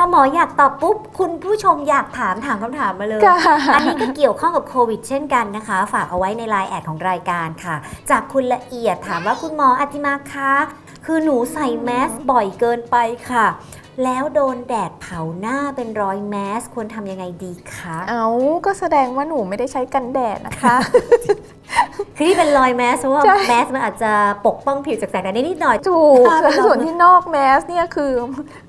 พอหมออยากตอบปุ๊บ คุณผู้ชมอยากถามถามคำถามมาเลยค่ะอันนี้ก็เกี่ยวข้องกับโควิดเช่นกันนะคะ ฝากเอาไว้ในไลน์แอดของรายการค่ะ จากคุณละเอียดถามว่าคุณหมออติมาคะคือหนูใส่แมสบ่อยเกินไปค่ะแล้วโดนแดดเผาหน้าเป็นรอยแมส ควรทำยังไงดีคะ เอาก็แสดงว่าหนูไม่ได้ใช้กันแดดนะคะ คือที่เป็นรอยแมสเพราะว่าใช่ แมสมันอาจจะปกป้องผิวจากแสงแดดได้นิดหน่อย ถูกค่ะแล้วส่วนที่นอกแมสเนี่ยคือ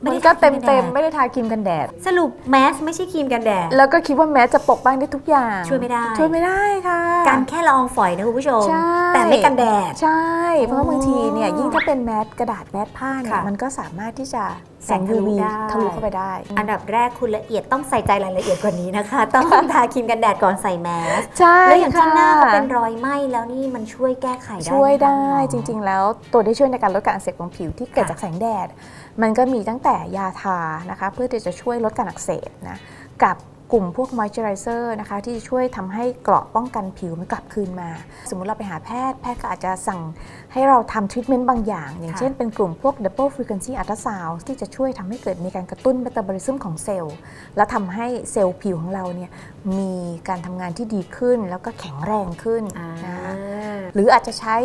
ไม่มันได้ก็ทาครีเต็มมกันแดเต็ดมไม่ได้ทาครีมกันแดด สรุปแมสไม่ใช่ครีมกันแดด แล้วก็คิดว่าแมสจะปกป้องได้ทุกอย่าง ช่วยไม่ได้ ช่วยไม่ได้ค่ะการแค่ละอองฝอยนะคุณผู้ชม ใช่ แต่ไม่กันแดด ใช่ เพราะว่าอ๋อบางทีเนี่ยยิ่งถ้าเป็นแมสกระดาษแมสผ้าเนี่ยค่ะมันก็สามารถที่จะแสงแสงทะลุ UV ได้ทะลุเข้าไปได้ อันดับแรกคุณละเอียดต้องใส่ใจรายละเอียดกว่านี้นะคะ ต้องทาครีมกันแดดก่อนใส่แมส ใช่แล้วอย่างที่หน้าค่ะเขาเป็นรอยไหม้แล้วนี่มันช่วยแก้ไขได้ช่วยหมคะได้คุณหมอจริง ๆ แล้วตัวที่ช่วยในการลดการอักเสบของผิวที่เกิดค่ะจากแสงแดด มันก็มีตั้งแต่ยาทานะคะ เพื่อที่จะช่วยลดการอักเสบนะกับกลุ่มพวกมอยเจอไรเซอร์นะคะที่จะช่วยทำให้เกราะป้องกันผิวมันกลับคืนมา สมมุติเราไปหาแพทย์แพทย์ก็อาจจะสั่งให้เราทำทรีทเมนต์บางอย่าง อย่างค่ะเช่นเป็นกลุ่มพวก double frequency ultrasound ที่จะช่วยทำให้เกิดมีการกระตุ้นเมตาบอลิซึมของเซลล์ และทำให้เซลล์ผิวของเราเนี่ยมีการทำงานที่ดีขึ้นแล้วก็แข็งแรงขึ้นอ่านะคะ หรืออาจจะใช้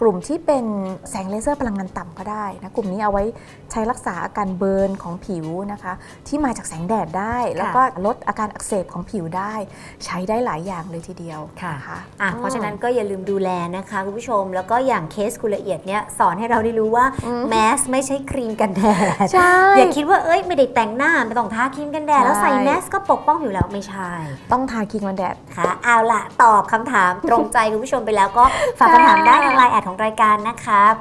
กลุ่มที่เป็นแสงเลเซอร์พลังงานต่ำก็ได้นะกลุ่มนี้เอาไว้ใช้รักษาอาการเบิร์นของผิวนะคะ ที่มาจากแสงแดดได้ แล้วก็ลดอาการอักเสบของผิวได้ ใช้ได้หลายอย่างเลยทีเดียวค่ะนอะเพราะฉะนั้นก็อย่าลืมดูแลนะคะคุณผู้ชม แล้วก็อย่างเคสคุณละเอียดเนี่ยสอนให้เราได้รู้ว่าอืมแมสไม่ใช่ครีมกันแดดใช่อย่าคิดว่าเอ้ยไม่ได้แต่งหน้าไม่ต้องทาครีมกันแดดใช่แล้วใส่แมสก็ปกป้องอยู่แล้วไม่ใช่ ต้องทาครีมกันแดดค่ะเอาล่ะตอบคำถามตรงใจคุณผู้ชมไปแล้วก็ฝากคำถามได้ทางไลน์แอดของรายการนะคะ